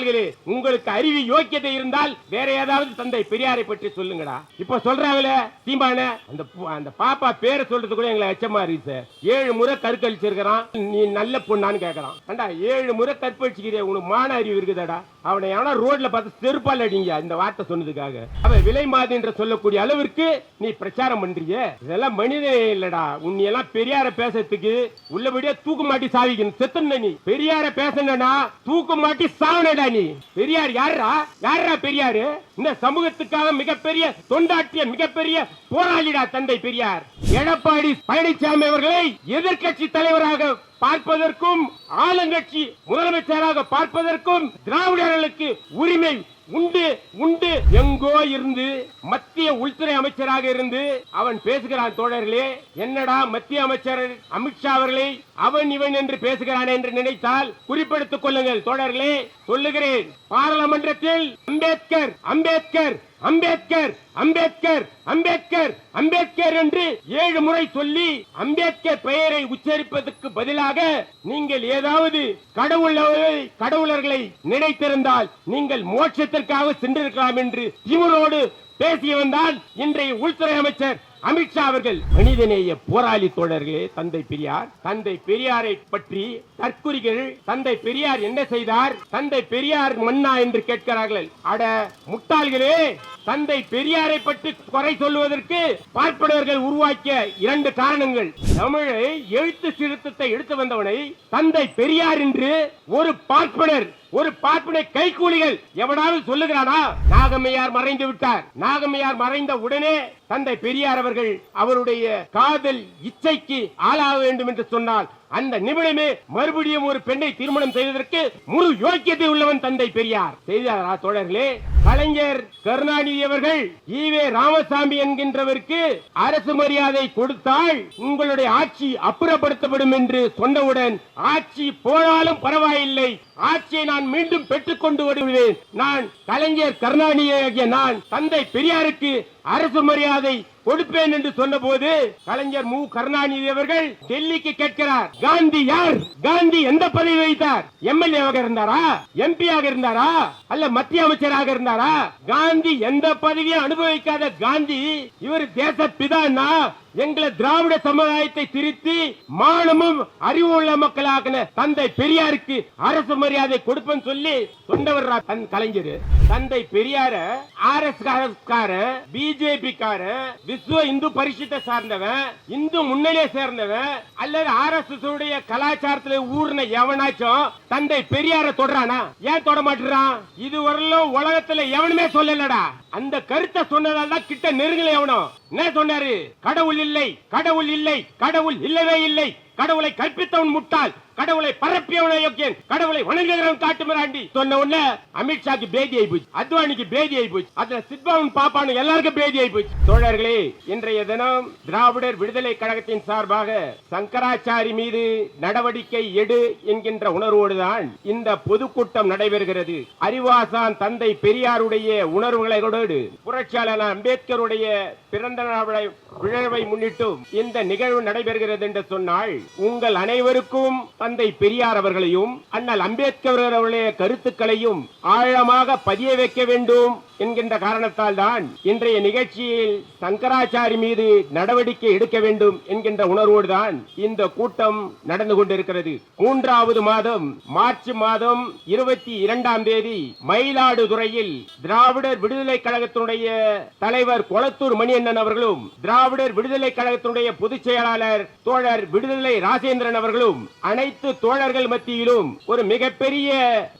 முட்டாள்களே உங்களுக்கு அறிவு யோக்கியதை இருந்தால் வேற ஏதாவது தந்தை பெரியாரை பற்றி சொல்லுங்கடா. இப்ப சொல்றாங்களே தீமான அந்த அந்த பாப்பா பேரை சொல்றது கூட எங்களை அச்சமா இருக்கு சார். ஏழு முறை கற்கழிச்சிருக்கிறான் நீ நல்ல பொண்ணான்னு கேட்கறான் ஏண்டா ஏழு முறை கற்பழிச்சுக்கிறே உனக்கு மான அறிவு இருக்குதாடா. அவனை எவனா ரோட்ல பார்த்து செருப்பால் அடிங்க இந்த வார்த்தை சொன்னதுக்காக. அவன் விலை மாதிரி என்று சொல்லக்கூடிய அளவிற்கு நீ பிரச்சாரம் பண்றிய. இதெல்லாம் மனிதனே இல்லடா. உன்னை எல்லாம் பெரியார பேசுறதுக்கு உள்ளபடியே தூக்கு மாட்டி சாவிக்கணும். செத்துன நீ. பெரியார பேசணும்னா தூக்கு மாட்டி சாவனடா நீ. பெரியார் யாரா யாரா பெரியாரு? இந்த சமூகத்துக்காக மிகப்பெரிய தொண்டாற்றிய மிகப்பெரிய போராளிடா தந்தை பெரியார். எடப்பாடி பழனிசாமி அவர்களை எதிர்க்கட்சி தலைவராக பார்ப்பதற்கும் ஆளுங்கட்சி முதலமைச்சராக பார்ப்பதற்கும் திராவிடர்களுக்கு உரிமை உண்டு உண்டு. எங்கோ இருந்து மத்திய உள்துறை அமைச்சராக இருந்து அவன் பேசுகிறான் தோழர்களே. என்னடா மத்திய அமைச்சர் அமித்ஷா அவர்களை அவன் இவன் என்று பேசுகிறான் என்று நினைத்தால் குறிப்பெடுத்துக் கொள்ளுங்கள் தோழர்களே. சொல்லுகிறேன் பாராளுமன்றத்தில் அம்பேத்கர் அம்பேத்கர். அம்பேத்கர் அம்பேத்கர் அம்பேத்கர் அம்பேத்கர் என்று ஏழு முறை சொல்லி அம்பேத்கர் பெயரை உச்சரிப்பதற்கு பதிலாக நீங்கள் ஏதாவது கடவுளை கடவுளர்களை நினைத்திருந்தால் நீங்கள் மோட்சத்திற்காக சென்றிருக்கலாம் என்று திமுரோடு பேசி வந்தால் இன்றைய உள்துறை அமைச்சர் அமித்ஷா அவர்கள் மனிதநேய போராளி தோழர்களே தந்தை பெரியார். தந்தை பெரியாரை பற்றி தற்குறிகள் தந்தை பெரியார் என்ன செய்தார்? தந்தை பெரியார் மன்னா என்று கேட்கிறார்கள். அட முட்டாள்களே தந்தை பெரியாரை பற்றி குறை சொல்லுவதற்கு பார்ப்பனர்கள் உருவாக்கிய இரண்டு காரணங்கள். தமிழை எழுத்து சிறுத்தத்தை எடுத்து வந்தவனை தந்தை பெரியார் என்று ஒரு பார்ப்பனர் ஒரு பார்ப்பனை கைகூலிகள் எவனாவது சொல்லுகிறானா? நாகம்மையார் மறைந்து விட்டார். நாகம்மையார் மறைந்த உடனே தந்தை பெரியார் அவர்கள் அவருடைய காதல் இச்சைக்கு ஆளாக வேண்டும் என்று சொன்னால் அந்த நிமிடமே மறுபடியும் ஒரு பெண்ணை திருமணம் செய்வதற்கு முழு யோக்கியத்தை உள்ளவன் தந்தை பெரியார். செய்தாரா தோழர்களே? கலைஞர் கருணாநிதி அவர்கள் ஈவே ராமசாமி என்கின்றவருக்கு அரசு மரியாதை கொடுத்தால் உங்களுடைய ஆட்சி அப்புறப்படுத்தப்படும் என்று சொன்னவுடன் ஆட்சி போனாலும் பரவாயில்லை. ஆட்சியை நான் மீண்டும் பெற்றுக் கொண்டு வருவேன். நான் கலைஞர் கருணாநிதி ஆகிய நான் தந்தை பெரியாருக்கு அரசு மரியாதை கொடுப்பேன் என்று சொன்னபோது கலைஞர் மு. கருணாநிதி அவர்கள் டெல்லிக்கு கேட்கிறார். காந்தி யார்? காந்தி எந்த பதவி வைத்தார் எம்எல்ஏவாக இருந்தாரா? எம்பியாக இருந்தாரா? அல்ல மத்திய அமைச்சராக இருந்தாரா? காந்தி எந்த பதவியும் அனுபவிக்காத காந்தி இவர் தேச பிதான்னா எங்களை திராவிட சமுதாயத்தை திருத்தி மானமும் அறிவு உள்ள மக்களாக தந்தை பெரியாருக்கு அரசு மரியாதை கொடுப்பேன்னு சொல்லி சொன்னவர் தன் கலைஞர். தந்தை பெரியார ஆர் எஸ் கார பிஜேபி கார விஸ்வ இந்து பரிசுத்தை சார்ந்தவன் இந்து முன்னணியை சேர்ந்தவன் அல்லது ஆர் எஸ் எஸ் உடைய கலாச்சாரத்துல ஊர்ன எவனாச்சும் தந்தை பெரியார தொடரானா ஏன் தொட மாட்டுறான் இதுவரையிலும் உலகத்துல எவனுமே சொல்லலடா. அந்த கருத்தை சொன்னதால் தான் கிட்ட நெருங்கல எவனும் என்ன சொன்னாரு? கடவுள் இல்லை கடவுள் இல்லை கடவுள் இல்லவே இல்லை. கடவுளை கற்பித்தவன் முட்டாள் கடவுளை பரப்பியவன் யோக்கியன் கடவுளை வணங்குகிறவன் காட்டு மிராண்டி சொன்ன உடனே அமித்ஷாக்கு பேதி ஆகி போச்சு அத்வானிக்கு பேதி ஆகி போச்சு அதுல சித்பாவன் பாப்பானு எல்லாருக்கும் பேதி ஆகி போச்சு தோழர்களே இன்றைய தினம் திராவிடர் விடுதலை கழகத்தின் சார்பாக சங்கராச்சாரி மீது நடவடிக்கை எடு என்கின்ற உணர்வோடுதான் இந்த பொதுக்கூட்டம் நடைபெறுகிறது. அறிவாசான் தந்தை பெரியாருடைய உணர்வுகளோடு புரட்சியாளர் அம்பேத்கருடைய பிறந்த நாள் விழாவை முன்னிட்டும் இந்த நிகழ்வு நடைபெறுகிறது என்று சொன்னால் உங்கள் அனைவருக்கும் தந்தை பெரியார் அவர்களையும் அண்ணல் அம்பேத்கர் அவர்களுடைய கருத்துக்களையும் ஆழமாக பதிய வைக்க வேண்டும். என்கின்ற காரணத்தால் தான் இன்றைய நிகழ்ச்சியில் சங்கராச்சாரி மீது நடவடிக்கை எடுக்க வேண்டும் என்கின்ற உணர்வோடு தான் இந்த கூட்டம் நடந்து கொண்டிருக்கிறது. மூன்றாவது மாதம் மார்ச் மாதம் இருபத்தி இரண்டாம் தேதி மயிலாடுதுறையில் திராவிடர் விடுதலை கழகத்தினுடைய தலைவர் கொளத்தூர் மணியண்ணன் அவர்களும் திராவிடர் விடுதலை கழகத்தினுடைய பொதுச் செயலாளர் தோழர் விடுதலை ராஜேந்திரன் அவர்களும் அனைத்து தோழர்கள் மத்தியிலும் ஒரு மிகப்பெரிய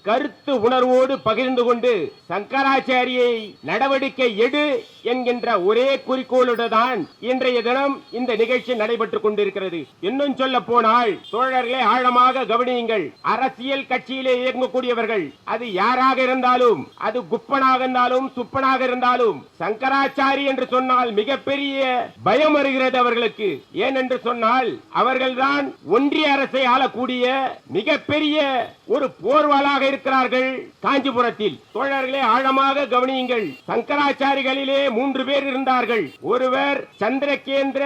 கருத்து உணர்வோடு பகிர்ந்து கொண்டு சங்கராச்சாரியை நடவடிக்கை எடு என்கின்ற ஒரே குறிக்கோளோடு தான் இன்றைய தினம் இந்த நிகழ்ச்சி நடைபெற்றுக் கொண்டிருக்கிறது. இன்னும் சொல்ல போனால் தோழர்களே ஆழமாக கவனியுங்கள். அரசியல் கட்சியிலே இயங்கக்கூடியவர்கள் அது யாராக இருந்தாலும் அது குப்பனாக இருந்தாலும் சுப்பனாக இருந்தாலும் சங்கராச்சாரி என்று சொன்னால் மிகப்பெரிய பயம் வருகிறது அவர்களுக்கு. ஏன் என்று சொன்னால் அவர்கள்தான் ஒன்றிய அரசை ஆளக்கூடிய மிகப்பெரிய ஒரு போர்வாளாக இருக்கிறார்கள் காஞ்சிபுரத்தில். தோழர்களே ஆழமாக கவனியுங்கள் சங்கராச்சாரிகளிலே மூன்று பேர் இருந்தார்கள். ஒருவர் சந்திரகேந்திர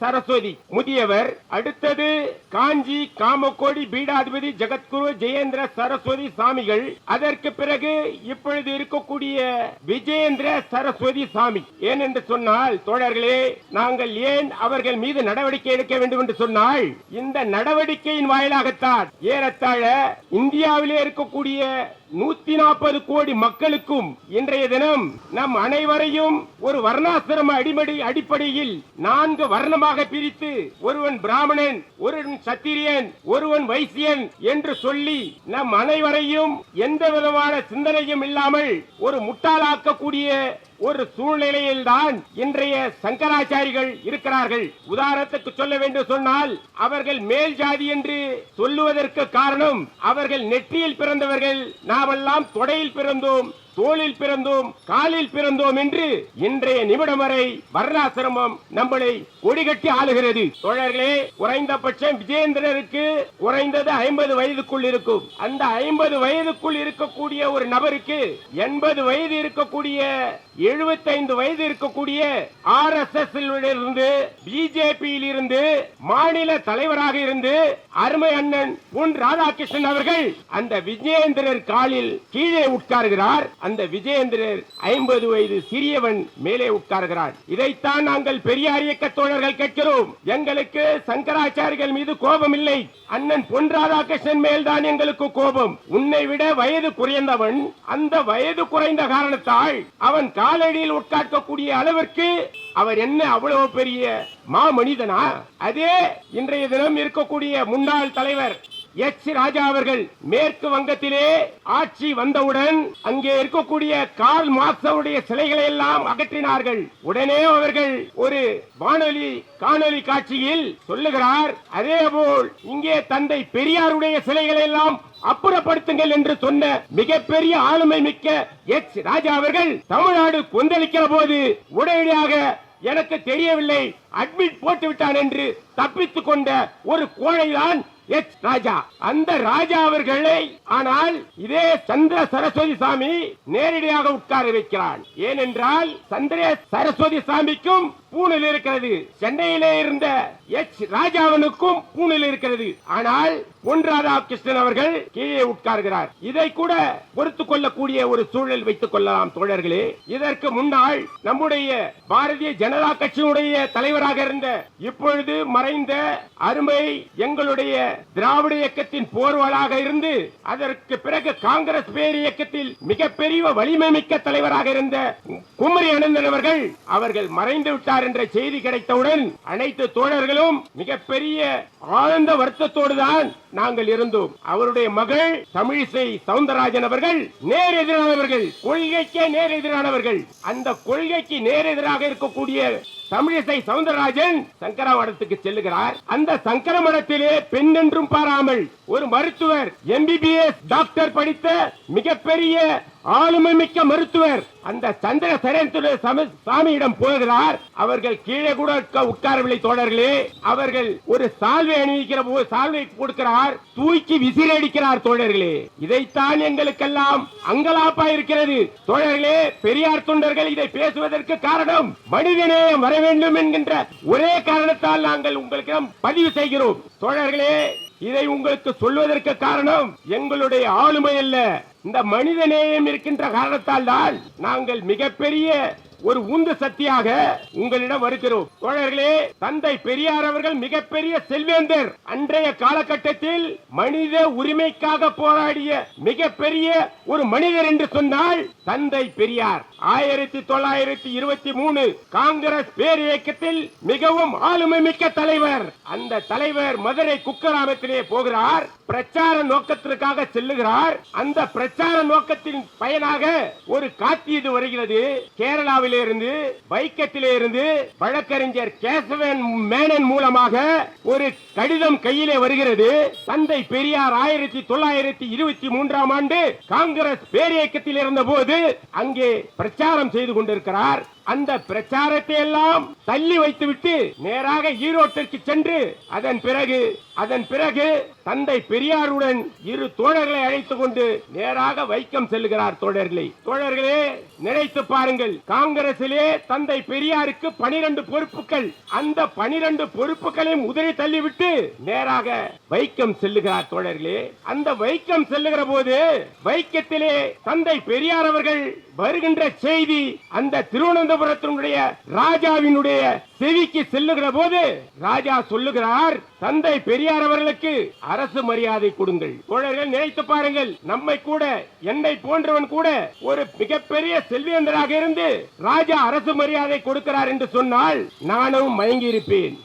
சரஸ்வதி முதியவர். அடுத்தது காஞ்சி காமக்கோடி பீடாதிபதி ஜெகத்குரு ஜெயேந்திர சரஸ்வதி சாமிகள். அதற்கு பிறகு இப்பொழுது இருக்கக்கூடிய விஜயேந்திர சரஸ்வதி சாமி. ஏனென்று சொன்னால் தோழர்களே நாங்கள் ஏன் அவர்கள் மீது நடவடிக்கை எடுக்க வேண்டும் என்று சொன்னால் இந்த நடவடிக்கையின் வாயிலாகத்தான் ஏறத்தாழ இந்தியாவிலே இருக்கக்கூடிய நூத்தி நாற்பது கோடி மக்களுக்கும் இன்றைய தினம் நம் அனைவரையும் ஒரு வர்ணாசிரம அடிமடி அடிப்படையில் நான்கு வர்ணமாக பிரித்து ஒருவன் பிராமணன் ஒருவன் சத்திரியன் ஒருவன் வைசியன் என்று சொல்லி நம் அனைவரையும் எந்த விதமான சிந்தனையும் இல்லாமல் ஒரு முட்டாளாக்கக்கூடிய ஒரு சூழ்நிலையில் தான் இன்றைய சங்கராச்சாரிகள் இருக்கிறார்கள். உதாரணத்துக்கு சொல்ல வேண்டும் சொன்னால் அவர்கள் மேல் ஜாதி என்று சொல்லுவதற்கு காரணம் அவர்கள் நெற்றியில் பிறந்தவர்கள். நாமெல்லாம் தொடையில் பிறந்தோம். தோளில் பிறந்தோம் காலில் பிறந்தோம் என்று இன்றைய நிமிடம் வரை வர்ணாசிரமம் நம்மளை கொடிகட்டி ஆளுகிறது. தோழர்களே குறைந்தபட்சம் விஜயேந்திரருக்கு குறைந்தது ஐம்பது வயதுக்குள் இருக்கும். அந்த ஐம்பது வயதுக்குள் இருக்கக்கூடிய ஒரு நபருக்கு எண்பது வயது இருக்கக்கூடிய எழுபத்தைந்து வயது இருக்கக்கூடிய ஆர் எஸ் எஸ் இருந்து பிஜேபியில் இருந்து மாநில தலைவராக இருந்து அருமை அண்ணன் பொன் ராதாகிருஷ்ணன் அவர்கள் அந்த விஜயேந்திரர் காலில் கீழே உட்கார்கிறார். அந்த விஜயேந்திரர் ஐம்பது வயது சிறியவன் மேலே உட்கார்கிறார். இதைத்தான் நாங்கள் பெரியார் இயக்க தோழர்கள் கேட்கிறோம். எங்களுக்கு சங்கராச்சாரிகள் மீது கோபம் இல்லை அண்ணன் பொன் ராதாகிருஷ்ணன் மேல்தான் எங்களுக்கு கோபம். உன்னை விட வயது குறைந்தவன் அந்த வயது குறைந்த காரணத்தால் அவன் காலடியில் உட்கார்க்கக்கூடிய அளவிற்கு அவர் என்ன அவ்வளவு பெரிய மாமனிதனா? அதே இன்றைய தினம் இருக்கக்கூடிய முன்னாள் தலைவர் எச் ராஜா அவர்கள் மேற்கு வங்கத்திலே ஆட்சி வந்தவுடன் அங்கே இருக்கக்கூடிய கால் மாசவுடைய சிலைகளை எல்லாம் அகற்றினார்கள். உடனே அவர்கள் ஒரு வானொலி காணொலி காட்சியில் சொல்லுகிறார் அதேபோல் இங்கே தந்தை பெரியாருடைய சிலைகளை எல்லாம் அப்புறப்படுத்துங்கள் என்று சொன்ன மிகப்பெரிய ஆளுமை மிக்க எச் ராஜா அவர்கள் தமிழ்நாடு கொந்தளிக்கிற போது உடனடியாக எனக்கு தெரியவில்லை அட்மிட் போட்டு விட்டான் என்று தப்பித்துக் கொண்ட ஒரு கோழைதான் எச் ராஜா. அந்த ராஜா அவர்களை ஆனால் இதே சந்திர சரஸ்வதி சாமி நேரடியாக உட்கார வைக்கிறான். ஏனென்றால் சந்திர சரஸ்வதி சாமிக்கும் பூணில் இருக்கிறது. சென்னையிலே இருந்த எச். ராஜாவனுக்கும் பூணில் இருக்கிறது. ஆனால் பொன் ராதாகிருஷ்ணன் அவர்கள் கீழே உட்கார்கிறார். இதை கூட பொறுத்துக் கொள்ளக்கூடிய ஒரு சூழல் வைத்துக் கொள்ளலாம் தோழர்களே. இதற்கு முன்னால் நம்முடைய பாரதிய ஜனதா கட்சியினுடைய தலைவராக இருந்த இப்பொழுது மறைந்த அருமை எங்களுடைய திராவிட இயக்கத்தின் போர்வலாக இருந்து அதற்கு பிறகு காங்கிரஸ் பேர் இயக்கத்தில் மிகப்பெரிய வலிமை மிக்க தலைவராக இருந்த குமரி அனந்தன் அவர்கள் அவர்கள் மறைந்து விட்டார் என்ற செய்தி கிடைத்தவுடன் அனைத்து தோழர்களும் மிகப்பெரிய ஆழ்ந்த வருத்தத்தோடு தான் நாங்கள் இருந்தோம். அவருடைய மகள் தமிழிசை சவுந்தரராஜன் அவர்கள் நேர் எதிரானவர்கள் கொள்கைக்கே நேர் எதிரானவர்கள் அந்த கொள்கைக்கு நேர் எதிராக இருக்கக்கூடிய தமிழிசை சவுந்தரராஜன் சங்கர மடத்துக்கு செல்லுகிறார். அந்த சங்கர மடத்திலே பெண் என்றும் பாராமல் ஒரு மருத்துவர் எம்பிபிஎஸ் டாக்டர் படித்த மிகப்பெரிய ஆளுமை மிக்க மருத்துவர். அந்த சந்திர சரேந்திர சாமியிடம் போகிறார். அவர்கள் கீழே கூட உட்காரவில்லை தோழர்களே. அவர்கள் ஒரு சால்வை அணிவிக்கிற போது சால்வை கொடுக்கிறார். தூக்கி விசிறடிக்கிறார் தோழர்களே. இதைத்தான் எங்களுக்கெல்லாம் அங்கலாப்பா இருக்கிறது. தோழர்களே பெரியார் தொண்டர்கள் இதை பேசுவதற்கு காரணம் மனிதநேயம் வர வேண்டும் என்கின்ற ஒரே காரணத்தால் நாங்கள் உங்களுக்கு பதிவு செய்கிறோம். தோழர்களே இதை உங்களுக்கு சொல்வதற்கு காரணம் எங்களுடைய ஆளுமை அல்ல. இந்த மனித நேயம் இருக்கின்ற காரணத்தால் தான் நாங்கள் மிகப்பெரிய ஒரு உந்து சக்தியாக உங்களிடம் வருகிறோம். தோழர்களே தந்தை பெரியார் அவர்கள் மிகப்பெரிய செல்வேந்தர். அன்றைய காலகட்டத்தில் மனித உரிமைக்காக போராடிய மிகப்பெரிய ஒரு மனிதர் என்று சொன்னால் தந்தை பெரியார். ஆயிரத்தி தொள்ளாயிரத்தி இருபத்தி மூணு காங்கிரஸ் பேர் இயக்கத்தில் மிகவும் ஆளுமை மிக்க தலைவர். அந்த தலைவர் மதுரை குக்கராமத்திலே போகிறார். பிரச்சார நோக்கத்திற்காக செல்லுகிறார். அந்த பிரச்சார நோக்கத்தின் பயனாக ஒரு காத்தியது வருகிறது. கேரளாவில் இருந்து வைக்கத்திலே இருந்து வழக்கறிஞர் கேசவன் மேனன் மூலமாக ஒரு கடிதம் கையிலே வருகிறது. தந்தை பெரியார் ஆயிரத்தி தொள்ளாயிரத்தி இருபத்தி மூன்றாம் ஆண்டு காங்கிரஸ் பேரியக்கத்தில் இருந்த போது அங்கே பிரச்சாரம் செய்து கொண்டிருக்கிறார். அந்த பிரச்சாரத்தை எல்லாம் தள்ளி வைத்துவிட்டு நேராக ஈரோட்டிற்கு சென்று அதன் பிறகு அதன் பிறகு தந்தை பெரியாருடன் இரு தோழர்களை அழைத்துக் கொண்டு நேராக வைக்கம் செல்லுகிறார் தோழர்களை. தோழர்களே நினைத்து பாருங்கள் காங்கிரசிலே தந்தை பெரியாருக்கு பனிரெண்டு பொறுப்புகள். அந்த பனிரெண்டு பொறுப்புகளையும் உதிரை தள்ளிவிட்டு நேராக வைக்கம் செல்லுகிறார் தோழர்களே. அந்த வைக்கம் செல்லுகிற போது வைக்கத்திலே தந்தை பெரியார் அவர்கள் வருகின்ற செய்தி அந்த திருவனந்தபுரத்தினுடைய ராஜாவினுடைய செவிக்கு செல்லுகிற போது ராஜா சொல்லுகிறார் தந்தை பெரியார் அவர்களுக்கு அரசு மரியாதை கொடுங்கள். தோழர்கள் நினைத்து பாருங்கள் நம்மை கூட என்னை போன்றவன் கூட ஒரு மிகப்பெரிய செல்வேந்தராக இருந்து ராஜா அரசு மரியாதை கொடுக்கிறார் என்று சொன்னால் நானும் மயங்கி இருப்பேன்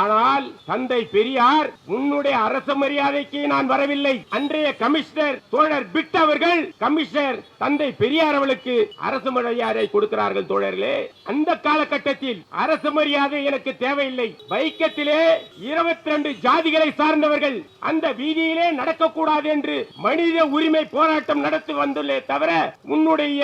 ஆனால் தந்தை பெரியார் உன்னுடைய அரச மரியாதைக்கு நான் வரவில்லை. அன்றைய கமிஷனர் தோழர் பிட் அவர்கள் கமிஷனர் தந்தை பெரியார் அவளுக்கு அரசு மரியாதை கொடுக்கிறார்கள் தோழர்களே. அந்த காலகட்டத்தில் அரசு மரியாதை எனக்கு தேவையில்லை. வைக்கத்திலே இருபத்தி ரெண்டு ஜாதிகளை சார்ந்தவர்கள் அந்த வீதியிலே நடக்கக்கூடாது என்று மனித உரிமை போராட்டம் நடத்தி வந்துள்ளே தவிர உன்னுடைய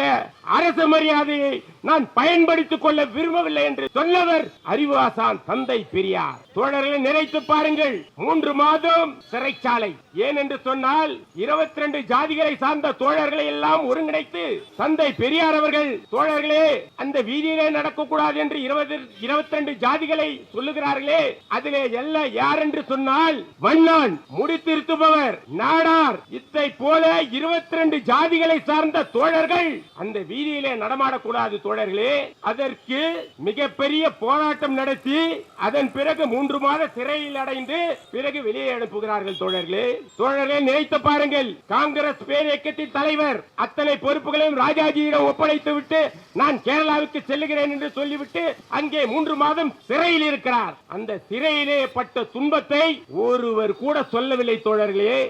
அரசு மரியாதையை நான் பயன்படுத்திக் கொள்ள விரும்பவில்லை என்று சொன்னவர் அறிவாசான் தந்தை பெரியார். தோழர்களை நினைத்து பாருங்கள் மூன்று மாதம் சிறைச்சாலை. ஏன் என்று சொன்னால் இருபத்தி ரெண்டு ஜாதிகளை சார்ந்த தோழர்களை எல்லாம் ஒருங்கிணைத்து தந்தை பெரியார் அவர்கள் தோழர்களே அந்த வீதியிலே நடக்கக்கூடாது என்று இருபது இருபத்தி ரெண்டு ஜாதிகளை சொல்லுகிறார்களே அதிலே எல்லாம் யார் என்று சொன்னால் வண்ணான் முடித்திருத்துபவர் நாடார். இத்தை போல இருபத்தி ரெண்டு ஜாதிகளை சார்ந்த தோழர்கள் அந்த வீதியிலே நடமாடக்கூடாது தோழர்களே அதற்கு மிகப்பெரிய போராட்டம் நடத்தி அதன் பிறகு மூன்று மாத சிறையில் அடைந்து பிறகு வெளியே அனுப்புகிறார்கள் தோழர்களே. தோழர்களே நினைத்து பாருங்கள் காங்கிரஸ் பேரியக்கத்தின் தலைவர் அத்தனை பொறுப்புகளையும் ராஜாஜியிடம் ஒப்படைத்து விட்டு நான் கேரளாவுக்கு செல்லுகிறேன் என்று சொல்லிவிட்டு அங்கே மூன்று மாதம் சிறையில் இருக்கிறார். அந்த சிறையிலே பட்ட துன்பத்தை ஒருவர் கூட சொல்லவில்லை தோழர்களே.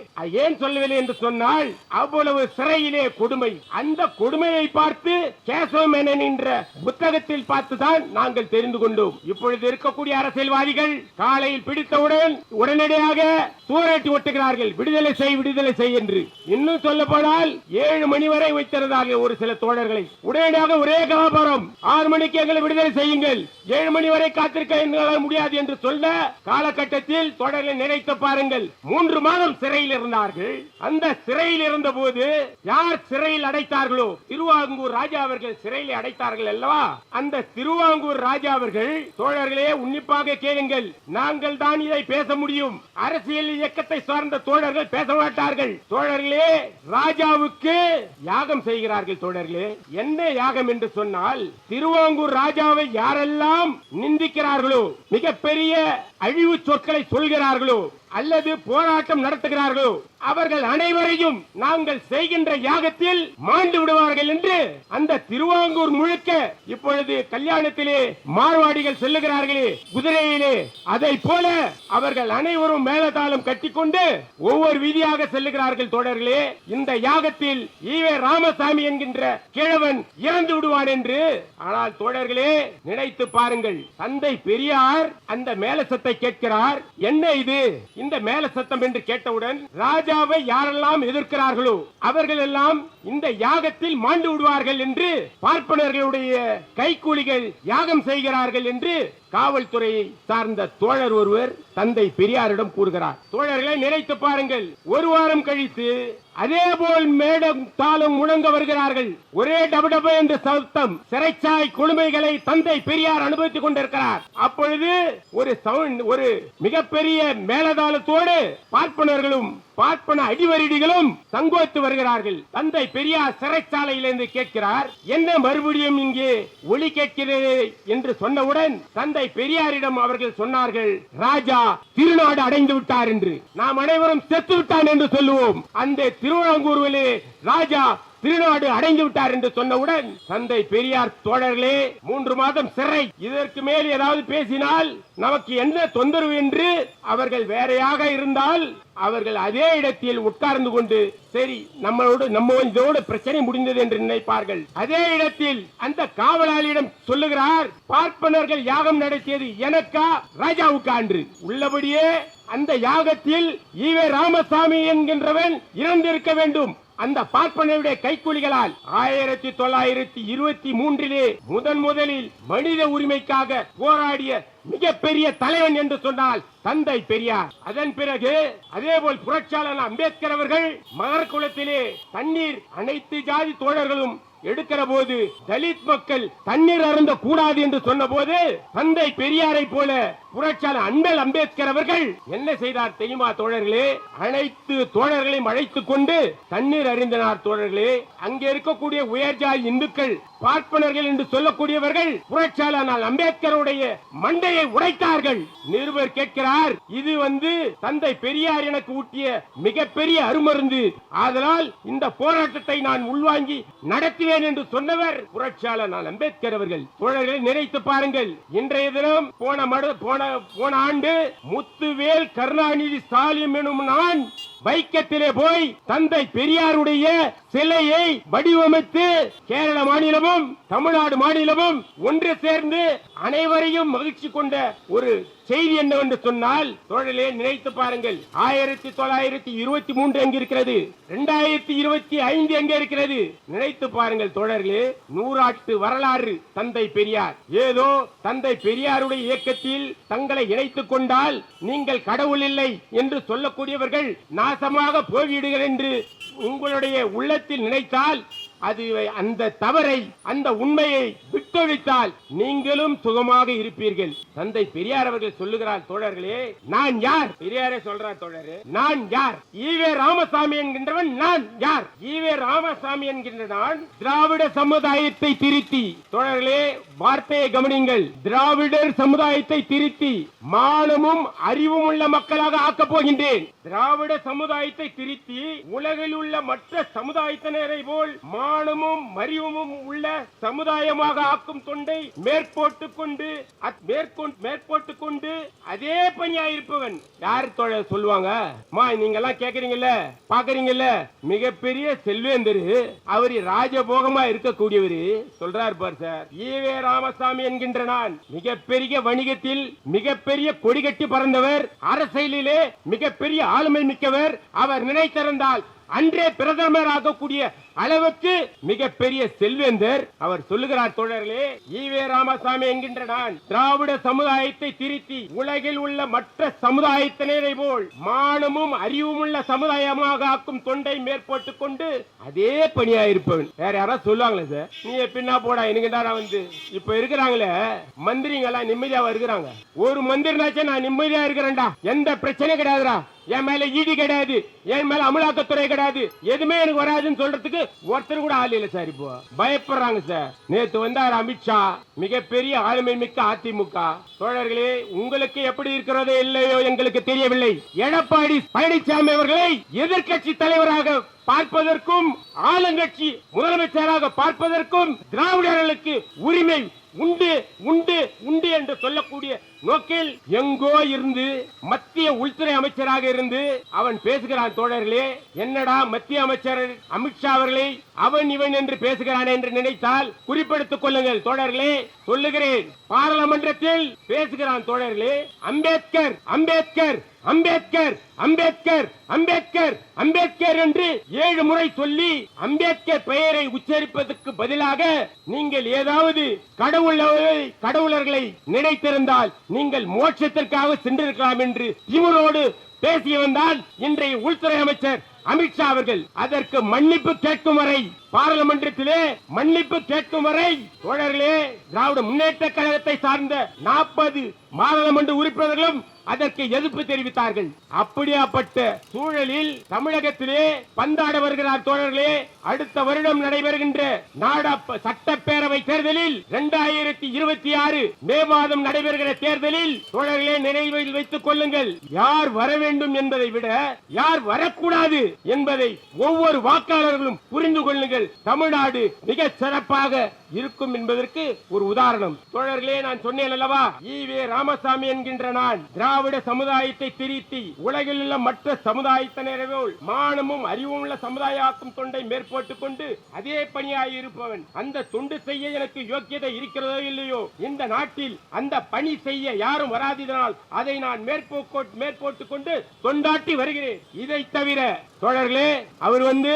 ஏன் சொல்லவில்லை என்று சொன்னால் அவ்வளவு சிறையிலே கொடுமை. அந்த கொடுமையை பார்த்து கேசவ மேனனின் என்ற புத்தகத்தில் பார்த்துதான் நாங்கள் தெரிந்து கொண்டோம். இப்பொழுது இருக்கக்கூடிய அரசியல்வாதிகள் காலையில் பிடித்தவுடன் உடனடியாக சூறாட்டி ஒட்டுகிறார்கள். விடுதலை செய் விடுதலை செய் என்று. இன்னும் சொல்ல போனால் ஏழு மணி வரை வைத்திருந்தார்கள் ஒரு சில தோழர்களை. உடனடியாக ஒரே கலாபாரம். ஆறு மணிக்கு எங்களை விடுதலை செய்யுங்கள். ஏழு மணி வரை காத்திருக்க எங்களால் முடியாது என்று சொல்ல காலகட்டத்தில் தொடர்களை நினைத்து பாருங்கள். மூன்று மாதம் சிறையில் இருந்தார்கள். அந்த சிறையில் இருந்த போது யார் சிறையில் அடைத்தார்களோ? திருவாங்கூர் ராஜா அவர்கள் சிறையில் அடைத்தார் அடைத்தார்கள் அல்லவா? அந்த திருவாங்கூர் ராஜா அவர்கள் தோழர்களே உன்னிப்பாக கேளுங்கள். நாங்கள் தான் இதை பேச முடியும். அரசியல் இயக்கத்தை சார்ந்த தோழர்கள் பேச மாட்டார்கள். தோழர்களே ராஜாவுக்கு யாகம் செய்கிறார்கள் தோழர்களே? என்ன யாகம் என்று சொன்னால் திருவாங்கூர் ராஜாவை யாரெல்லாம் நிந்திக்கிறார்களோ மிகப்பெரிய அழிவு சொற்களை சொல்கிறார்களோ அல்லது போராட்டம் நடத்துகிறார்களோ அவர்கள் அனைவரையும் நாங்கள் செய்கின்ற யாகத்தில் மாண்டு விடுவார்கள் என்று அந்த திருவாங்கூர் முழுக்க இப்பொழுது கல்யாணத்திலே மார்வாடிகள் செல்லுகிறார்களே குதிரையிலே. அதை போல அவர்கள் அனைவரும் மேலதாளம் கட்டிக்கொண்டு ஒவ்வொரு வீதியாக செல்லுகிறார்கள் தோழர்களே. இந்த யாகத்தில் ஈவே ராமசாமி என்கின்ற கிழவன் இறந்து விடுவான் என்று. ஆனால் தோழர்களே நினைத்து பாருங்கள் தந்தை பெரியார் அந்த மேல சத்தை கேட்கிறார். என்ன இது? இந்த மேல சத்தம் என்று கேட்டவுடன் ராஜாவை யாரெல்லாம் எதிர்க்கிறார்களோ அவர்கள் எல்லாம் இந்த யாகத்தில் மாண்டு விடுவார்கள் என்று பார்ப்பனர்களுடைய கைக்கூலிகள் யாகம் செய்கிறார்கள் என்று காவல்துறையை சார்ந்த தோழர் ஒருவர் தந்தை பெரியாரிடம் கூறுகிறார். தோழர்களை நினைத்து பாருங்கள். ஒரு வாரம் கழித்து அதே போல் மேடம் தாளம் முழங்க வருகிறார்கள். ஒரே டபடப என்ற சத்தம் சிறைச்சாய் கொடுமைகளை தந்தை பெரியார் அனுபவித்துக் கொண்டிருக்கிறார். அப்பொழுது ஒரு சவுண்ட் ஒரு மிகப்பெரிய மேலதாளத்தோடு பார்ப்பனர்களும் பார்ப்பன அடிவரிடிகளும் சங்கோத்து வருகிறார்கள். தந்தை பெரியார் சிறைச்சாலையிலிருந்து கேட்கிறார் என்ன மறுபடியும் இங்கே ஒளி கேட்கிறது என்று சொன்னவுடன் தந்தை பெரியாரிடம் அவர்கள் சொன்னார்கள் ராஜா திருநாடு அடைந்து விட்டார் என்று. நாம் அனைவரும் செத்து விட்டான் என்று சொல்லுவோம். அந்த திருவாங்கூர்விலே ராஜா திருநாடு அடைந்து விட்டார் என்று சொன்னவுடன் தந்தை பெரியார் தோழர்களே மூன்று மாதம் சிறை. இதற்கு மேல் ஏதாவது பேசினால் நமக்கு என்ன தொந்தரவு என்று அவர்கள் வேறையாக இருந்தால் அவர்கள் அதே இடத்தில் உட்கார்ந்து கொண்டு சரி நம்மளோடு நம்ம இதோடு பிரச்சனை முடிந்தது என்று நினைப்பார்கள். அதே இடத்தில் அந்த காவலாளியிடம் சொல்லுகிறார் பார்ப்பனர்கள் யாகம் நடத்தியது எனக்கா? ராஜாவுக்கா என்று உள்ளபடியே அந்த யாகத்தில் ஈவே ராமசாமி என்கின்றவன் இறந்திருக்க வேண்டும். அந்த பார்ப்பனருடைய கைக்கூலிகளால் ஆயிரத்தி தொள்ளாயிரத்தி இருபத்தி மூன்றிலே முதன் முதலில் மனித உரிமைக்காக போராடிய மிகப்பெரிய தலைவன் என்று சொன்னால் தந்தை பெரியார். அதன் பிறகு அதே போல் புரட்சியாளர் அம்பேத்கர் அவர்கள் மகர் குலத்திலே தண்ணீர் அனைத்து ஜாதி தோழர்களும் எடுக்கிற போது தலித் மக்கள் தண்ணீர் அருந்த கூடாது என்று சொன்ன போது தந்தை பெரியாரை போல புரட்சியாளர் அண்ணல் அம்பேத்கர் அவர்கள் என்ன செய்தார் தெரியுமா தோழர்களே? அனைத்து தோழர்களையும் அழைத்துக் கொண்டு தண்ணீர் அறிந்தனார் தோழர்களே. அங்கே இருக்கக்கூடிய உயர்ஜாதி இந்துக்கள் பார்ப்பனர்கள் என்று சொல்லக்கூடியவர்கள் புரட்சியாளர் அம்பேத்கருடைய மண்டையை உடைத்தார்கள். நிருபர் கேட்கிறார் இது வந்து தந்தை பெரியார் எனக்கு ஊட்டிய மிகப்பெரிய அருமருந்து. ஆதலால் இந்த போராட்டத்தை நான் உள்வாங்கி நடத்துவேன் என்று சொன்னவர் புரட்சியாளர் அம்பேத்கர் அவர்கள். தோழர்களை நினைத்து பாருங்கள் இன்றைய தினம் போன மடு போன போன ஆண்டு முத்துவேல் கருணாநிதி ஸ்டாலின் எனும் நான் வைக்கத்திலே போய் தந்தை பெரியாருடைய சிலையை வடிவமைத்து கேரள மாநிலமும் தமிழ்நாடு மாநிலமும் ஒன்று சேர்ந்து அனைவரையும் மகிழ்ச்சி கொண்ட ஒரு செய்தி என்னவென்று சொன்னால் தோழலே நினைத்து பாருங்கள். ஆயிரத்தி தொள்ளாயிரத்தி இருபத்தி மூன்று எங்க இருக்கிறது? இரண்டாயிரத்தி இருபத்தி ஐந்து எங்க இருக்கிறது? நினைத்து பாருங்கள் தோழர்களே நூறாட்டு வரலாறு தந்தை பெரியார். ஏதோ தந்தை பெரியாருடைய இயக்கத்தில் தங்களை இணைத்துக் கொண்டால் நீங்கள் கடவுள் இல்லை என்று சொல்லக்கூடியவர்கள் நான் நாசமாக போய்விடுங்கள் என்று உங்களுடைய உள்ளத்தில் நினைத்தால் அது அந்த தவறை அந்த உண்மையை விட்டொழித்தால் நீங்களும் சுகமாக இருப்பீர்கள். தந்தை பெரியார் அவர்கள் சொல்லுகிறார் தோழர்களே நான் யார்? பெரியாரே சொல்றார் தோழரே நான் யார்? ஈவே ராமசாமி என்கின்றவன் நான் யார்? ஈவே ராமசாமி என்கின்ற நான் திராவிட சமுதாயத்தை திருத்தி. தோழர்களே வார்த்தையை கவனிங்கள் திராவிடர் சமுதாயத்தை திருத்தி மானமும் அறிவும் உள்ள மக்களாக ஆக்கப் போகின்றேன். திராவிட சமுதாயத்தை திருத்தி உலகில் உள்ள மற்ற சமுதாயத்தினரை போல் மானமும் மறிவும் உள்ள சமுதாயமாக ஆக்கும் தொண்டை மேற்போட்டு கொண்டு மேற்கொண்டு கொண்டு அதே பணியாயிருப்பவன் யார் தொழ சொல்லுவாங்க? மா நீங்க எல்லாம் கேக்குறீங்கல்ல பாக்குறீங்கல்ல மிகப்பெரிய செல்வேந்தரு அவர் ராஜபோகமா இருக்கக்கூடியவரு. சொல்றார் பார் சார் ஈவே ராமசாமி என்கின்ற நான் மிகப்பெரிய வணிகத்தில் மிகப்பெரிய கொடிகட்டி பறந்தவர் அரசியலிலே மிகப்பெரிய ஆளுமை மிக்கவர். அவர் நினைத்திருந்தால் அன்றே பிரதமர் ஆகக்கூடிய அளவுக்கு மிகப்பெரிய செல்வேந்தர் அவர் சொல்லுகிறார் தோழர்களே ஈவே ராமசாமி என்கின்ற நான் திராவிட சமுதாயத்தை திருத்தி உலகில் உள்ள மற்ற சமுதாயத்தினரை போல் மானமும் அறிவும் உள்ள சமுதாயமாக ஆக்கும் தொண்டை மேற்பட்டு கொண்டு அதே பணியாயிருப்பவன் வேற யாராவது சொல்லுவாங்களே சார் நீ பின்னா போடா எனக்கு வந்து. இப்ப இருக்கிறாங்களே மந்திரிங்க எல்லாம் நிம்மதியா இருக்கிறாங்க? ஒரு மந்திரினாச்சும் நான் நிம்மதியா இருக்கிறேன்டா. எந்த பிரச்சனையும் கிடையாதுடா. என் மேல ஈடி கிடையாது. என் மேல அமலாக்கத்துறை கிடையாது. எதுவுமே எனக்கு வராதுன்னு சொல்றதுக்கு ஒருத்தர் கூட ஆள் இல்ல சார் இப்போ. பயப்படுறாங்க சார். நேத்து வந்தார் அமித்ஷா. மிகப்பெரிய ஆளுமை மிக்க அதிமுக. தோழர்களே உங்களுக்கு எப்படி இருக்கிறதோ இல்லையோ எங்களுக்கு தெரியவில்லை. எடப்பாடி பழனிசாமி அவர்களை எதிர்க்கட்சி தலைவராக பார்ப்பதற்கும் ஆளுங்கட்சி முதலமைச்சராக பார்ப்பதற்கும் திராவிடர்களுக்கு உரிமை உண்டு உண்டு உண்டு என்று சொல்லக்கூடிய நோக்கில் எங்கோ இருந்து மத்திய உள்துறை அமைச்சராக இருந்து அவன் பேசுகிறான் தோழர்களே. என்னடா மத்திய அமைச்சர் அமித்ஷா அவர்களை அவன் இவன் என்று பேசுகிறான் என்று நினைத்தால் குறிப்பிடுத்துக் கொள்ளுங்கள் தோழர்களே. சொல்லுகிறேன். பாராளுமன்றத்தில் பேசுகிறான் தோழர்களே. அம்பேத்கர் அம்பேத்கர் அம்பேத்கர் அம்பேத்கர் அம்பேத்கர் அம்பேத்கர் என்று ஏழு முறை சொல்லி அம்பேத்கர் பெயரை உச்சரிப்பதற்கு பதிலாக நீங்கள் ஏதாவது கடவுளை கடவுளர்களை நினைத்திருந்தால் நீங்கள் மோட்சத்திற்காக சென்றிருக்கலாம் என்று திமுரோடு பேசியவன் தான் இன்றைய உள்துறை அமைச்சர் அமித்ஷா அவர்கள் அதற்கு மன்னிப்பு கேட்கும் வரை பாராளுமன்றத்திலே மன்னிப்பு கேட்கும் வரை தோழர்களே திராவிட முன்னேற்ற கழகத்தை சார்ந்த நாற்பது பாராளுமன்ற உறுப்பினர்களும் அதற்கு எதிர்ப்பு தெரிவித்தார்கள். அப்படியாப்பட்ட சூழலில் தமிழகத்திலே பந்தாட வருகிறார் தோழர்களே அடுத்த வருடம் நடைபெறுகின்ற நாடா சட்டப்பேரவை தேர்தலில் இரண்டாயிரத்தி இருபத்தி ஆறு மே மாதம் நடைபெறுகிற தேர்தலில் தோழர்களே நினைவில் வைத்துக் கொள்ளுங்கள். யார் வர வேண்டும் என்பதை விட யார் வரக்கூடாது என்பதை ஒவ்வொரு வாக்காளர்களும் புரிந்து கொள்ளுங்கள். தமிழ்நாடு மிக சிறப்பாக இருக்கும் என்பதற்கு ஒரு உதாரணம். தோழர்களே நான் சொன்னேன் அல்லவா? ஈவே ராமசாமி என்கின்ற நான் திராவிட சமுதாயத்தை திரித்தி உலகில் உள்ள மற்ற சமுதாயத்தினரோ மானமும் அறிவும் உள்ள சமுதாயமாக்கும் தொண்டை மேற்போட்டுக் கொண்டு அதே பணியாய் இருப்பவன். அந்த தொண்டு செய்ய எனக்கு யோக்கியதை இருக்கிறதோ இல்லையோ? இந்த நாட்டில் அந்த பணி செய்ய யாரும் வராததனால் அதை நான் மேற்போக்கோ மேற்போட்டுக் கொண்டு தொண்டாட்டி வருகிறேன். இதை தவிர தோழர்களே அவர் வந்து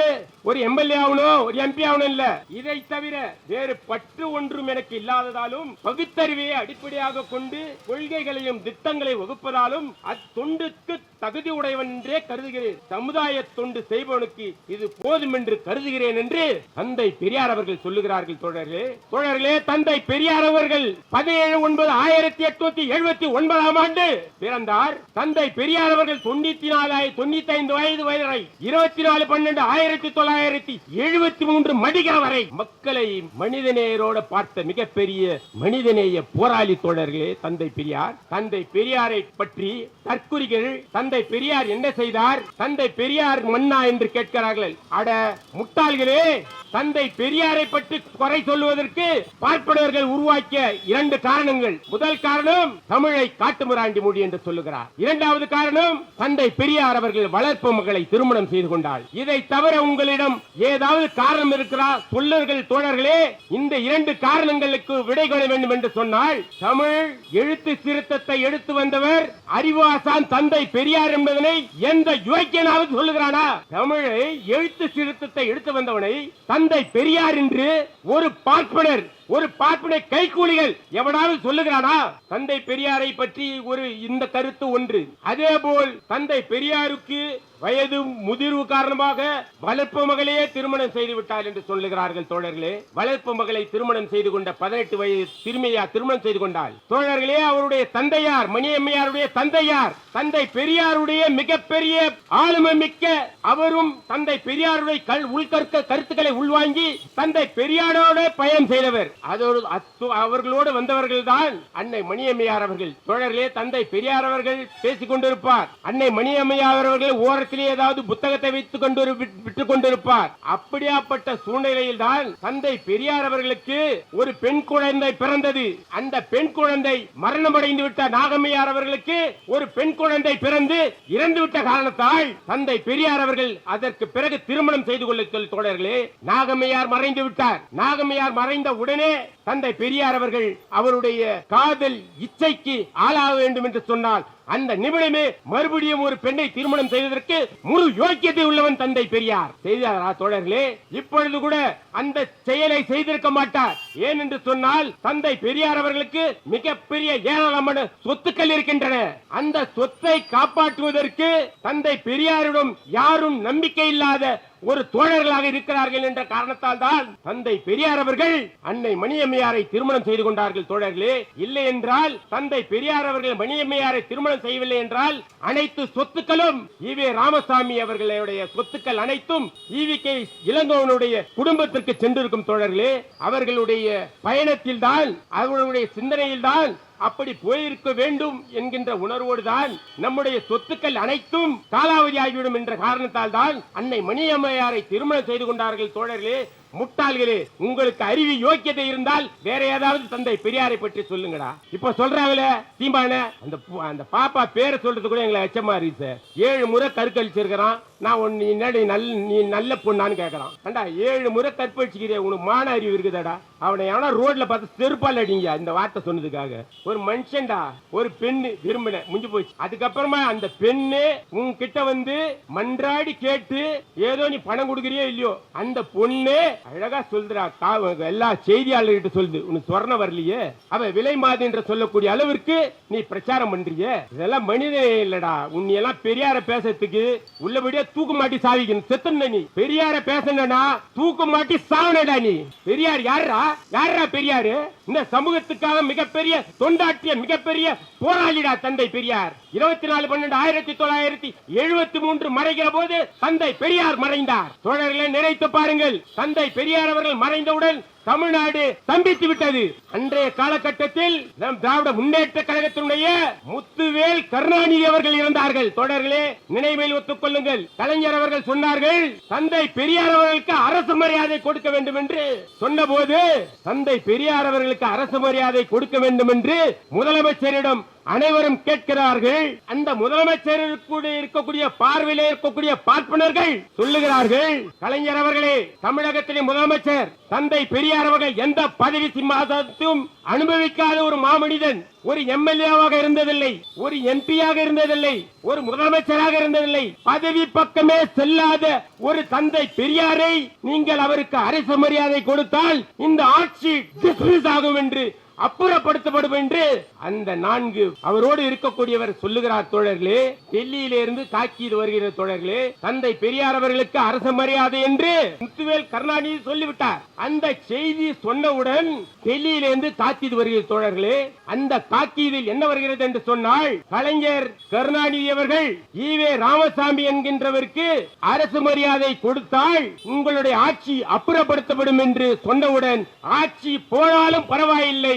ஒரு எம்எல்ஏ ஆகணும் ஒரு எம்பி ஆகணும் இல்ல. இதை தவிர வேறு பற்று ஒன்றும் எனக்கு இல்லாததாலும் பகுத்தறிவையை அடிப்படையாக கொண்டு கொள்கைகளையும் திட்டங்களை வகுப்பதாலும் அத்தொண்டுக்கு தகுதி உடையவன் என்றே கருதுகிறேன். சமுதாய தொண்டு செய்பவனுக்கு இது போதும் என்று கருதுகிறேன் என்று தந்தை பெரியார் அவர்கள் சொல்லுகிறார்கள் தோழர்களே. தோழர்களே தந்தை பெரியார் அவர்கள் பதினேழு ஒன்பது ஆயிரத்தி எட்நூத்தி எழுபத்தி ஒன்பதாம் ஆண்டு பிறந்தார். தந்தை பெரியார் அவர்கள் தொண்ணூத்தி நாலு தொண்ணூத்தி ஐந்து வயது வரை இருபத்தி நாலு பன்னெண்டு ஆயிரத்தி தொள்ளாயிரத்தி எழுபத்தி மூன்று மடிகிற வரை மக்களை மனிதநேயரோட பார்த்த மிகப்பெரிய மனிதநேய போராளி தோழர்களே தந்தை பெரியார். தந்தை பெரியாரை பற்றி தற்குறிகள் தந்தை பெரியார் என்ன செய்தார்? தந்தை பெரியார் மன்னா என்று கேட்கிறார்கள். அட முட்டாள்களே! தந்தை பெரியாரை பற்றி குறை சொல்லுவதற்கு பார்ப்பனர்கள் உருவாக்கிய இரண்டு காரணங்கள். முதல் காரணம் தமிழை காட்டுமிராண்டி மொழி என்று சொல்லுகிறார். இரண்டாவது காரணம் தந்தை பெரியார் அவர்கள் வளர்ப்பு மகளை திருமணம் செய்து கொண்டாள். இதை தவிர உங்களிடம் ஏதாவது காரணம் இருக்கிறா? சொல்லுங்கள் தோழர்களே இந்த இரண்டு காரணங்களுக்கு விடை கொள்ள வேண்டும் என்று சொன்னால் தமிழ் எழுத்து திருத்தத்தை எடுத்து வந்தவர் அறிவாசான் தந்தை பெரியார் என்பதனை எந்த யுவக்கியனாவது சொல்லுகிறானா? தமிழை எழுத்து திருத்தத்தை எடுத்து வந்தவனை தந்தை பெரியார் என்று ஒரு பார்ப்பனர் ஒரு பார்ப்பனை கைகூலிகள் எவனாவது சொல்லுகிறானா? தந்தை பெரியாரை பற்றி ஒரு இந்த கருத்து ஒன்று. அதே போல் தந்தை பெரியாருக்கு வயது முதிர்வு காரணமாக வளர்ப்பு மகளையே திருமணம் செய்து விட்டார் என்று சொல்லுகிறார்கள் தோழர்களே. வளர்ப்பு மகளை திருமணம் செய்து கொண்ட பதினெட்டு வயது திருமையார் திருமணம் செய்து கொண்டாள் தோழர்களே அவருடைய தந்தையார் மணியம்மையாருடைய தந்தையார் தந்தை பெரியாருடைய மிகப்பெரிய ஆளுமை மிக்க அவரும் தந்தை பெரியாருடைய கல் உள்கற்க கருத்துக்களை உள்வாங்கி தந்தை பெரியாரோட பயணம் செய்தவர். அதோடு அத்து- அவர்களோடு வந்தவர்கள் தான் அன்னை மணியம்மையார் அவர்கள். தோழர்களே தந்தை பெரியார் அவர்கள் பேசிக் கொண்டிருப்பார். அன்னை மணியம்மையார் அவர்கள் ஓரத்திலே ஏதாவது புத்தகத்தை வைத்துக் கொண்டு விட்டுக் கொண்டிருப்பார். அப்படியாப்பட்ட சூழ்நிலையில் தான் தந்தை பெரியார் அவர்களுக்கு ஒரு பெண் குழந்தை பிறந்தது. அந்த பெண் குழந்தை மரணமடைந்து விட்ட நாகம்மையார் அவர்களுக்கு ஒரு பெண் குழந்தை பிறந்து இறந்து விட்ட காரணத்தால் தந்தை பெரியார் அவர்கள் அதற்கு பிறகு திருமணம் செய்து கொள்ள தோழர்களே நாகம்மையார் மறைந்து விட்டார். நாகம்மையார் மறைந்த உடனே தந்தை பெரியார் அவர்கள் அவருடைய காதல் இச்சைக்கு ஆளாக வேண்டும் என்று சொன்னால் அந்த நிமிடமே மறுபடியும் ஒரு பெண்ணை திருமணம் செய்வதற்கு முழு யோக்கியத்தை உள்ளவன் தந்தை பெரியார். செய்தாரா தோழர்களே? இப்பொழுது கூட அந்த செயலை செய்திருக்க மாட்டார். ஏன் என்று சொன்னால் தந்தை பெரியார் அவர்களுக்கு மிகப்பெரிய ஏராளமான சொத்துக்கள் இருக்கின்றன. அந்த சொத்தை காப்பாற்றுவதற்கு தந்தை பெரியாரிடம் யாரும் நம்பிக்கை இல்லாத ஒரு தோழர்களாக இருக்கிறார்கள் என்ற காரணத்தால் தான் தந்தை பெரியார் அவர்கள் அன்னை மணியம்மையாரை திருமணம் செய்து கொண்டார்கள் தோழர்களே. இல்லை என்றால் தந்தை பெரியார் அவர்கள் மணியம்மையாரை திருமணம் செய்யவில்லை என்றால் அனைத்து சொத்துக்களும் ஈவே ராமசாமி அவர்களுடைய சொத்துக்கள் அனைத்தும் ஈவி கே இளங்கோவனுடைய குடும்பத்திற்கு சென்றிருக்கும் தோழர்களே அவர்களுடைய பயணத்தில் தான் அவர்களுடைய சிந்தனையில் தான் அப்படி போயிருக்க வேண்டும் என்கின்ற உணர்வோடு தான் நம்முடைய சொத்துக்கள் அனைத்தும் காலாவதி ஆகிவிடும் என்ற காரணத்தால் தான் அன்னை மணியம்மையாரை திருமணம் செய்து கொண்டார்கள் தோழர்களே. முட்டாள்களே உங்களுக்கு அறிவு யோக்கியதை இருந்தால் வேற ஏதாவது தந்தை பெரியாரை பற்றி சொல்லுங்கடா. இப்ப சொல்றாங்களே சீமான அந்த அந்த பாப்பா பேரை சொல்றது கூட எங்களை அச்சமா இருக்கு சார். ஏழு முறை கருக்கழிச்சிருக்கிறான் நான் உன் நீ என்னடி நல் நீ நல்ல பொண்ணான்னு கேட்குறான் ஏண்டா ஏழு முறை கற்பழிச்சுக்கிறே உனக்கு மான அறிவு இருக்குதாடா? அவனை எவனா ரோட்ல பார்த்து செருப்பால் அடிங்க இந்த வார்த்தை சொன்னதுக்காக. ஒரு மனுஷன்டா ஒரு பெண்ணு விரும்பின முடிஞ்சு போச்சு. அதுக்கப்புறமா அந்த பெண்ணு உன்கிட்ட வந்து மன்றாடி கேட்டு ஏதோ நீ பணம் கொடுக்குறியோ இல்லையோ அந்த பொண்ணு அழகா சொல்றா கா- எல்லா செய்தியாளர்கிட்ட சொல்லுது உனக்கு சொரண வரலையே. அவ விலை மாது என்று சொல்லக்கூடிய அளவிற்கு நீ பிரச்சாரம் பண்றியே. இதெல்லாம் மனிதனே இல்லடா. உன்னை எல்லாம் பெரியார பேசுறதுக்கு உள்ளபடியே தூக்கு மாட்டி சாவிக்கணும் செத்துன நீ. பெரியார பேசணும்னா தூக்கு மாட்டி சாவனடா நீ. பெரியார் யாரா யாரா பெரியாரு? இந்த சமூகத்துக்காக மிகப்பெரிய தொண்டாற்றிய மிகப்பெரிய போராளிடா தந்தை பெரியார். இருபத்தி நாலு பன்னெண்டு ஆயிரத்தி தொள்ளாயிரத்தி எழுபத்தி மூன்று மறைகிற போது தந்தை பெரியார் மறைந்தார். தோழர்களை நினைத்து பாருங்கள் தந்தை பெரியார் அவர்கள் மறைந்தவுடன் தமிழ்நாடு ஸ்தம்பித்து விட்டது. அன்றைய காலகட்டத்தில் நம் திராவிட முன்னேற்ற கழகத்தினுடைய முத்துவேல் கருணாநிதி அவர்கள் இருந்தார்கள் தொடர்களே நினைவில் ஒத்துக் கொள்ளுங்கள். கலைஞர் அவர்கள் சொன்னார்கள் தந்தை பெரியார் அவர்களுக்கு அரசு மரியாதை கொடுக்க வேண்டும் என்று சொன்னபோது தந்தை பெரியார் அவர்களுக்கு அரசு மரியாதை கொடுக்க வேண்டும் என்று முதலமைச்சரிடம் அனைவரும் கேட்கிறார்கள். அந்த முதலமைச்சருக்கு இருக்கக்கூடிய பார்வையிலே இருக்கக்கூடிய பார்ப்பனர்கள் சொல்லுகிறார்கள் கலைஞர் அவர்களே தமிழகத்திலே முதலமைச்சர் தந்தை பெரியார் அவர்கள் எந்த பதவி சிம்மாசனத்தையும் அனுபவிக்காத ஒரு மாமனிதன் ஒரு எம்எல்ஏவாக இருந்ததில்லை ஒரு எம்பியாக இருந்ததில்லை ஒரு முதலமைச்சராக இருந்ததில்லை. பதவி பக்கமே செல்லாத ஒரு தந்தை பெரியாரை நீங்கள் அவருக்கு அரசு மரியாதை கொடுத்தால் இந்த ஆட்சி டிஸ்மிஸ் ஆகும் என்று அப்புறப்படுத்தப்படும் என்று அந்த நான்கு அவரோடு இருக்கக்கூடியவர் சொல்லுகிறார் தோழர்களே. டெல்லியிலிருந்து தாக்கியது வருகிற தோழர்களே தந்தை பெரியார் அவர்களுக்கு அரச மரியாதை என்று முத்துவேல் கருணாநிதி சொல்லிவிட்டார். அந்த செய்தி சொன்னவுடன் டெல்லியிலிருந்து தாக்கியது வருகிற தோழர்களே அந்த தாக்கீதில் என்ன வருகிறது என்று சொன்னால் கலைஞர் கருணாநிதி அவர்கள் ஈவே ராமசாமி என்கின்றவருக்கு அரசு மரியாதை கொடுத்தால் உங்களுடைய ஆட்சி அப்புறப்படுத்தப்படும் என்று சொன்னவுடன் ஆட்சி போனாலும் பரவாயில்லை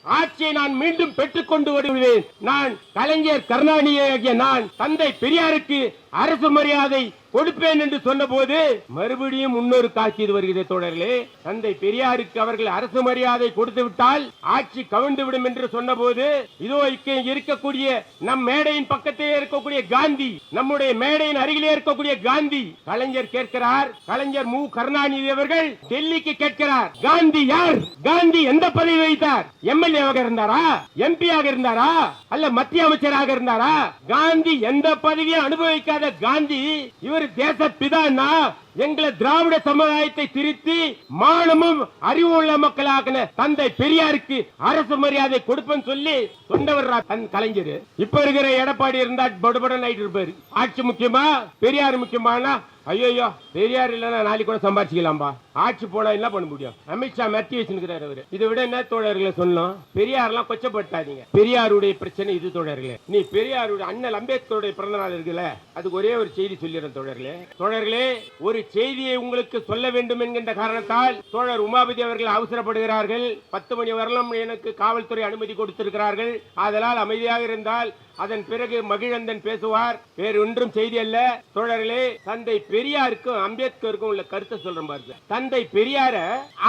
ஆட்சியை நான் மீண்டும் பெற்றுக் கொண்டு வருவேன் நான் கலைஞர் கருணாநிதி நான் தந்தை பெரியாருக்கு அரசு மரியாதை கொடுப்பேன் என்று சொன்ன போது மறுபடியும் முன்னொரு தாக்கீது வருகிறது தொடர்களே தந்தை பெரியாருக்கு அவர்கள் அரசு மரியாதை கொடுத்து விட்டால் ஆட்சி கவிழ்ந்து விடும் என்று சொன்னபோது இதோ இருக்கக்கூடிய நம் மேடையின் பக்கத்திலே இருக்கக்கூடிய காந்தி நம்முடைய மேடையின் அருகிலே இருக்கக்கூடிய காந்தி கலைஞர் கேட்கிறார். கலைஞர் மு. கருணாநிதி அவர்கள் டெல்லிக்கு கேட்கிறார். காந்தி யார்? காந்தி எந்த பதவி வைத்தார் எம்எல்ஏ எம்எல்ஏவாக இருந்தாரா? எம்பியாக இருந்தாரா? அல்ல மத்திய அமைச்சராக இருந்தாரா? காந்தி எந்த பதவியும் அனுபவிக்காத காந்தி இவர் தேச பிதான்னா எங்களை திராவிட சமுதாயத்தை திருத்தி மானமும் அறிவு உள்ள மக்களாக தந்தை பெரியாருக்கு அரசு மரியாதை கொடுப்பேன்னு சொல்லி சொன்னவர் தன் கலைஞர். இப்ப இருக்கிற எடப்பாடி இருந்தா படுபடன் ஆயிட்டு இருப்பாரு. ஆட்சி முக்கியமா? பெரியார் முக்கியமானா? ஐயோ பெரியார் இல்லைன்னா நாளைக்கு கூட சம்பாதிச்சிக்கலாம்பா ஆட்சி போனா என்ன பண்ண முடியும்? அமித்ஷா மெத்தி வச்சிருக்கிறாரு அவரு. இதை விட என்ன தோழர்களை சொன்னோம் பெரியார்லாம் கொச்சப்பட்டாதீங்க பெரியாருடைய பிரச்சனை இது தோழர்களே. நீ பெரியாருடைய அண்ணல் அம்பேத்கருடைய பிறந்த நாள் இருக்குல்ல அதுக்கு ஒரே ஒரு செய்தி சொல்லிடுறேன் தோழர்களே. தோழர்களே ஒரு செய்தியை உங்களுக்கு சொல்ல வேண்டும் என்கின்ற காரணத்தால் தோழர் உமாபதி அவர்கள் அவசரப்படுகிறார்கள். பத்து மணி வரலாம் எனக்கு காவல்துறை அனுமதி கொடுத்திருக்கிறார்கள். அதனால் அமைதியாக இருந்தால் அதன் பிறகு மகிழந்தன் பேசுவார். வேறு ஒன்றும் செய்தி அல்ல. தோழர்களே தந்தை பெரியாருக்கும் அம்பேத்கருக்கும் உள்ள கருத்தை சொல்றேன் மாதிரி தந்தை பெரியார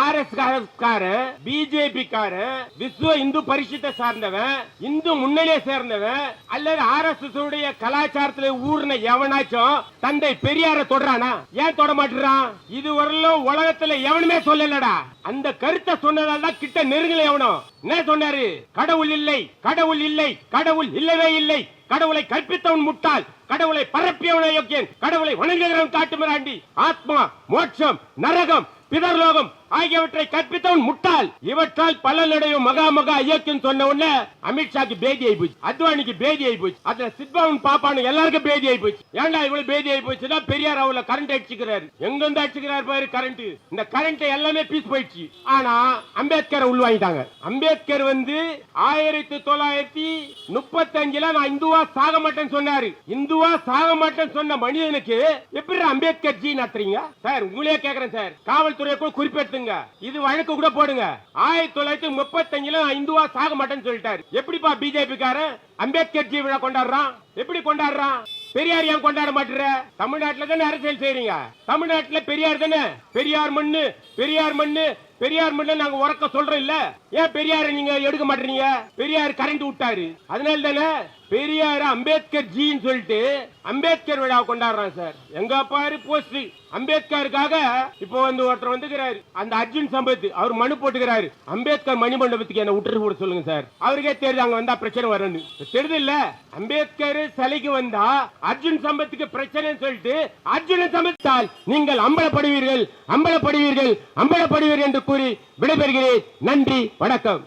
ஆர் எஸ் கார பிஜேபி கார விஸ்வ இந்து பரிசுத்தை சார்ந்தவன் இந்து முன்னணியை சேர்ந்தவன் அல்லது ஆர் எஸ் எஸ் உடைய கலாச்சாரத்துல ஊர்ன எவனாச்சும் தந்தை பெரியார தொடரானா ஏன் தொட மாட்டுறான்? இதுவரையிலும் உலகத்துல எவனுமே சொல்லலடா. அந்த கருத்தை சொன்னதால் தான் கிட்ட நெருங்கல எவனும் என்ன சொன்னாரு? கடவுள் இல்லை கடவுள் இல்லை கடவுள் இல்லவே இல்லை. கடவுளை கற்பித்தவன் முட்டாள் கடவுளை பரப்பியவன் யோக்கியன் கடவுளை வணங்குகிறவன் காட்டுமிராண்டி. ஆத்மா மோட்சம் நரகம் பிதர்லோகம் ஆகியவற்றை கற்பித்தவன் முட்டாள். இவற்றால் பலனடையும் மகா மகா ஐயக்கம் சொன்ன உடனே அமித்ஷாக்கு பேதி ஆகி போச்சு. அத்வானிக்கு பேதி ஆகி போச்சு. அதுல சித்பவன் பாப்பானு எல்லாருக்கும் பேதி ஆகி போச்சு. ஏன்டா இவ்வளவு பேதி ஆகி போச்சுன்னா பெரியார் அவள கரண்ட் அடிச்சுக்கிறாரு. எங்க இருந்து அடிச்சுக்கிறாரு பாரு கரண்ட் இந்த கரண்ட் எல்லாமே பீஸ் போயிடுச்சு. ஆனா அம்பேத்கரை உள்வாங்கிட்டாங்க அம்பேத்கர் வந்து ஆயிரத்தி தொள்ளாயிரத்தி முப்பத்தஞ்சுல நான் இந்துவா சாக மாட்டேன்னு சொன்னாரு. இந்துவா சாக மாட்டேன்னு சொன்ன மனிதனுக்கு எப்படி அம்பேத்கர் ஜி நடத்துறீங்க சார் உங்களே கேக்குறேன் சார். காவல்துறையை கூட குறிப்பெடுத்துங்க இது வழக்கு கூட போடுங்க. ஆயிரத்தி தொள்ளாயிரத்தி முப்பத்தஞ்சுல இந்துவா சாக மாட்டேன்னு சொல்லிட்டாரு. எப்படிப்பா பிஜேபி காரன் அம்பேத்கர் ஜி விழா கொண்டாடுறான். எப்படி கொண்டாடுறான்? பெரியார் ஏன் கொண்டாட மாட்டேற? தமிழ்நாட்டுல தானே அரசியல் செய்றீங்க. தமிழ்நாட்டுல பெரியார் தானே? பெரியார் மண்ணு பெரியார் மண்ணு பெரியார் மண்ணு நாங்க உறக்க சொல்றோம் இல்ல? ஏன் பெரியார நீங்க எடுக்க மாட்டீங்க பெரியார் கரண்ட் விட்டாரு. அதனால தானே பெரியார் அம்பேத்கர் ஜின்னு சொல்லிட்டு அம்பேத்கர் விழா கொண்டாடுறான் சார். எங்க பாரு போஸ்ட் அம்பேத்கருக்காக இப்போ வந்து ஒருத்தர் வந்துக்கிறாரு. அந்த அர்ஜுன் சம்பத் அவர் மனு போட்டுக்கிறாரு. அம்பேத்கர் மணி மண்டபத்துக்கு என்ன விட்டுட்டு கூட சொல்லுங்க சார். அவருக்கே தெரியுது அங்க வந்தா பிரச்சனை வரும்னு. தெரியுது இல்ல? அம்பேத்கர் சிலைக்கு வந்தா அர்ஜுன் சம்பத்துக்கு பிரச்சனைன்னு சொல்லிட்டு அர்ஜுன் சம்பத்தால் நீங்கள் அம்பலப்படுவீர்கள் அம்பலப்படுவீர்கள் அம்பலப்படுவீர்கள் என்று கூறி விடைபெறுகிறேன். நன்றி வணக்கம்.